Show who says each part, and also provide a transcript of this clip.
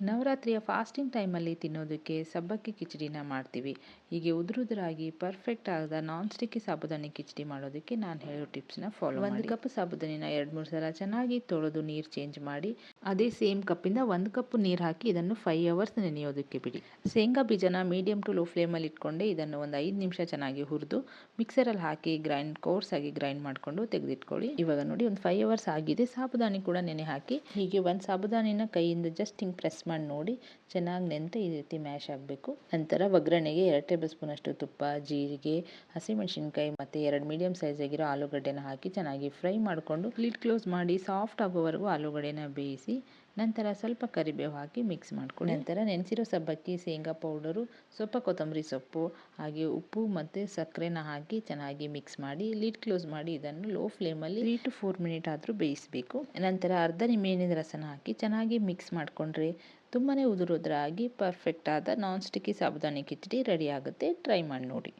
Speaker 1: ನವರಾತ್ರಿಯ ಫಾಸ್ಟಿಂಗ್ ಟೈಮಲ್ಲಿ ತಿನ್ನೋದಕ್ಕೆ ಸಬ್ಬಕ್ಕಿ ಕಿಚಡಿನ ಮಾಡ್ತೀವಿ. ಹೀಗೆ ಉದುರುದುರಾಗಿ ಪರ್ಫೆಕ್ಟ್ ಆಗದ ನಾನ್ ಸ್ಟಿಕ್ಕಿ ಸಾಬುದಾನಿ ಕಿಚಡಿ ಮಾಡೋದಕ್ಕೆ ನಾನು ಹೇಳೋ ಟಿಪ್ಸ್ನ ಫಾಲೋ ಒಂದು ಕಪ್ ಸಾಬುದಾನಿನ ಎರಡು ಮೂರು ಸಲ ಚೆನ್ನಾಗಿ ತೊಳೆದು ನೀರು ಚೇಂಜ್ ಮಾಡಿ ಅದೇ ಸೇಮ್ ಕಪ್ಪಿಂದ ಒಂದು ಕಪ್ ನೀರು ಹಾಕಿ ಇದನ್ನು ಫೈವ್ ಅವರ್ಸ್ ನೆನೆಯೋದಕ್ಕೆ ಬಿಡಿ. ಶೇಂಗಾ ಬೀಜನ ಮೀಡಿಯಮ್ ಟು ಲೋ ಫ್ಲೇಮಲ್ಲಿ ಇಟ್ಕೊಂಡೆ ಇದನ್ನು ಒಂದು ಐದು ನಿಮಿಷ ಚೆನ್ನಾಗಿ ಹುರಿದು ಮಿಕ್ಸರಲ್ಲಿ ಹಾಕಿ ಗ್ರೈಂಡ್ ಕೋರ್ಸ್ ಆಗಿ ಗ್ರೈಂಡ್ ಮಾಡಿಕೊಂಡು ತೆಗೆದಿಟ್ಕೊಳ್ಳಿ. ಇವಾಗ ನೋಡಿ ಒಂದು ಫೈವ್ ಅವರ್ಸ್ ಆಗಿದೆ ಸಾಬುದಾನಿ ಕೂಡ ನೆನೆ ಹಾಕಿ ಹೀಗೆ ಒಂದು ಸಾಬುದಾನಿನ ಕೈಯಿಂದ ಜಸ್ಟ್ ಹಿಂಗೆ ಪ್ರೆಸ್ ಮಾಡಿ ನೋಡಿ, ಚೆನ್ನಾಗಿ ನೆಂತು ಈ ರೀತಿ ಮ್ಯಾಶ್ ಆಗಬೇಕು. ನಂತರ ಒಗ್ಗರಣೆಗೆ ಎರಡು ಟೇಬಲ್ ಸ್ಪೂನಷ್ಟು ತುಪ್ಪ, ಜೀರಿಗೆ, ಹಸಿಮೆಣಸಿನ್ಕಾಯಿ ಮತ್ತು ಎರಡು ಮೀಡಿಯಮ್ ಸೈಜಾಗಿರೋ ಆಲೂಗಡ್ಡೆನ ಹಾಕಿ ಚೆನ್ನಾಗಿ ಫ್ರೈ ಮಾಡಿಕೊಂಡು ಲಿಡ್ ಕ್ಲೋಸ್ ಮಾಡಿ ಸಾಫ್ಟ್ ಆಗೋವರೆಗೂ ಆಲೂಗಡ್ಡೆನ ಬೇಯಿಸಿ ನಂತರ ಸ್ವಲ್ಪ ಕರಿಬೇವು ಹಾಕಿ ಮಿಕ್ಸ್ ಮಾಡ್ಕೊಳ್ಳಿ. ನಂತರ ನೆನೆಸಿರೋ ಸಬ್ಬಕ್ಕಿ ಶೇಂಗಾ ಪೌಡರು ಸ್ವಲ್ಪ ಕೊತ್ತಂಬರಿ ಸೊಪ್ಪು ಹಾಗೆ ಉಪ್ಪು ಮತ್ತು ಸಕ್ಕರೆನ ಹಾಕಿ ಚೆನ್ನಾಗಿ ಮಿಕ್ಸ್ ಮಾಡಿ ಲಿಡ್ ಕ್ಲೋಸ್ ಮಾಡಿ ಇದನ್ನು ಲೋ ಫ್ಲೇಮಲ್ಲಿ ತ್ರೀ ಟು ಫೋರ್ ಮಿನಿಟ್ ಆದರೂ ಬೇಯಿಸಬೇಕು. ನಂತರ ಅರ್ಧ ನಿಂಬೆಹಣ್ಣಿನ ರಸನ ಹಾಕಿ ಚೆನ್ನಾಗಿ ಮಿಕ್ಸ್ ಮಾಡಿಕೊಂಡ್ರೆ ತುಂಬಾ ಉದುರುದ್ರಾಗಿ ಪರ್ಫೆಕ್ಟ್ ಆದ non sticky sabudana khichdi ready ಆಗುತ್ತೆ. ಟ್ರೈ ಮಾಡಿ ನೋಡಿ.